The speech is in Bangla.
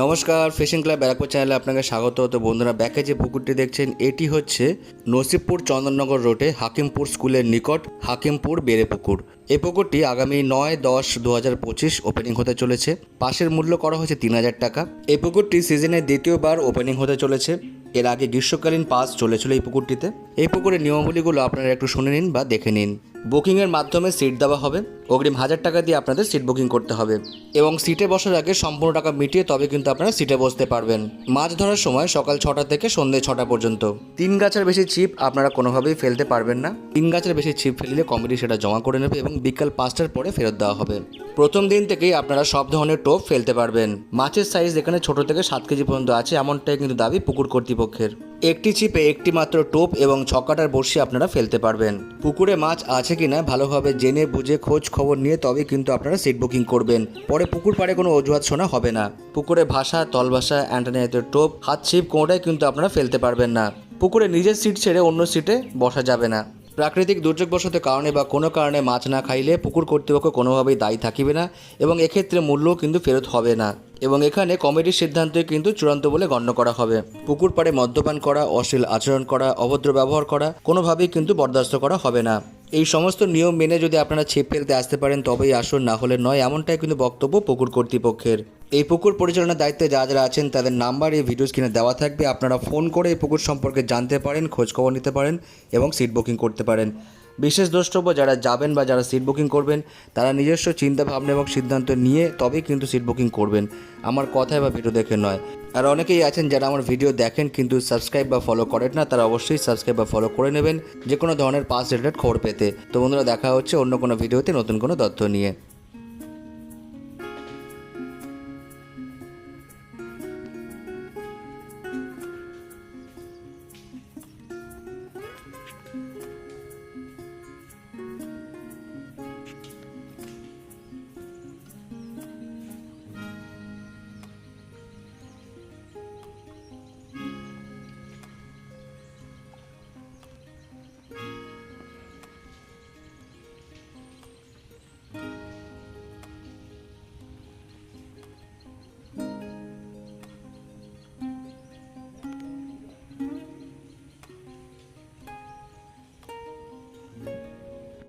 নমস্কার ফিশিং ক্লাব ব্যারাকপুর চ্যানেলে আপনাকে স্বাগত। তো বন্ধুরা, ব্যাকে যে পুকুরটি দেখছেন, এটি হচ্ছে নসিবপুর চন্দননগর রোডে হাকিমপুর স্কুলের নিকট হাকিমপুর বেড়ে পুকুর। এই পুকুরটি আগামী নয় দশ দু হাজার পঁচিশ ওপেনিং হতে চলেছে। পাশের মূল্য করা হয়েছে তিন হাজার টাকা। এই পুকুরটি সিজনের দ্বিতীয়বার ওপেনিং হতে চলেছে। এর আগে গ্রীষ্মকালীন পাস চলেছিল এই পুকুরটিতে। এই পুকুরের নিয়মাবলীগুলো আপনারা একটু শুনে নিন বা দেখে নিন। বুকিংয়ের মাধ্যমে সিট দেওয়া হবে। অগ্রিম হাজার টাকা দিয়ে আপনাদের সিট বুকিং করতে হবে এবং সিটে বসার আগে সম্পূর্ণ টাকা মিটিয়ে তবে কিন্তু আপনারা সিটে বসতে পারবেন। মাছ ধরার সময় সকাল ছটা থেকে সন্ধ্যে ছটা পর্যন্ত। তিন গাছের বেশি ছিপ আপনারা কোনোভাবেই ফেলতে পারবেন না। তিন গাছের বেশি ছিপ ফেললে কমিটি সেটা জমা করে নেবে এবং বিকাল পাঁচটার পরে ফেরত দেওয়া হবে। প্রথম দিন থেকেই আপনারা সব ধরনের টোপ ফেলতে পারবেন। মাছের সাইজ এখানে ছোট থেকে সাত কেজি পর্যন্ত আছে, এমনটাই কিন্তু দাবি পুকুর কর্তৃপক্ষের। একটি ছিপে একটি মাত্র টোপ এবং ছকাটার বড়শি আপনারা ফেলতে পারবেন। পুকুরে মাছ আছে কি না ভালোভাবে জেনে বুঝে খোঁজ খবর নিয়ে তবে কিন্তু আপনারা সিট বুকিং করবেন। পরে পুকুর পাড়ে কোনো অজুহাত শোনা হবে না। পুকুরে ভাষা তল ভাষা অ্যান্টানিয়াতের টোপ, হাত ছিপ কোনোটাই কিন্তু আপনারা ফেলতে পারবেন না। পুকুরে নিজের সিট ছেড়ে অন্য সিটে বসা যাবে না। প্রাকৃতিক দুর্যোগবশত কারণে বা কোনো কারণে মাছ না খাইলে পুকুর কর্তৃপক্ষ কোনোভাবেই দায়ী থাকিবে না এবং এক্ষেত্রে মূল্যও কিন্তু ফেরত হবে না। এবং এখানে কমিটির সিদ্ধান্তই কিন্তু চূড়ান্ত বলে গণ্য করা হবে। পুকুর পাড়ে মদ্যপান করা, অশ্লীল আচরণ করা, অভদ্র ব্যবহার করা, কোনোভাবেই কিন্তু বরদাস্ত করা হবে না। এই সমস্ত নিয়ম মেনে যদি আপনারা ছিপ ফেলতে আসতে পারেন, তবেই আসুন, না হলে নয়, এমনটাই কিন্তু বক্তব্য পুকুর কর্তৃপক্ষের। এই পুকুর পরিচালনার দায়িত্বে যারা যারা আছেন, তাদের নাম্বার এই ভিডিও স্ক্রিনে দেওয়া থাকবে। আপনারা ফোন করে এই পুকুর সম্পর্কে জানতে পারেন খোঁজখবর নিতে পারেন এবং সিট বুকিং করতে পারেন। বিশেষ দ্রষ্টব্য, যারা যাবেন বা যারা সিট বুকিং করবেন, তারা নিজস্ব চিন্তা ভাবনা এবং সিদ্ধান্ত নিয়ে তবেই কিন্তু সিট বুকিং করবেন। আমার কথায় বা ভিডিও দেখে নয়। আর অনেকেই আছেন যারা আমার ভিডিও দেখেন কিন্তু সাবস্ক্রাইব বা ফলো করেন না, তারা অবশ্যই সাবস্ক্রাইব বা ফলো করে নেবেন যে কোনো ধরনের পাস রিলেটেড খবর পেতে। তো বন্ধুরা, দেখা হচ্ছে অন্য কোনো ভিডিওতে নতুন কোনো তথ্য নিয়ে।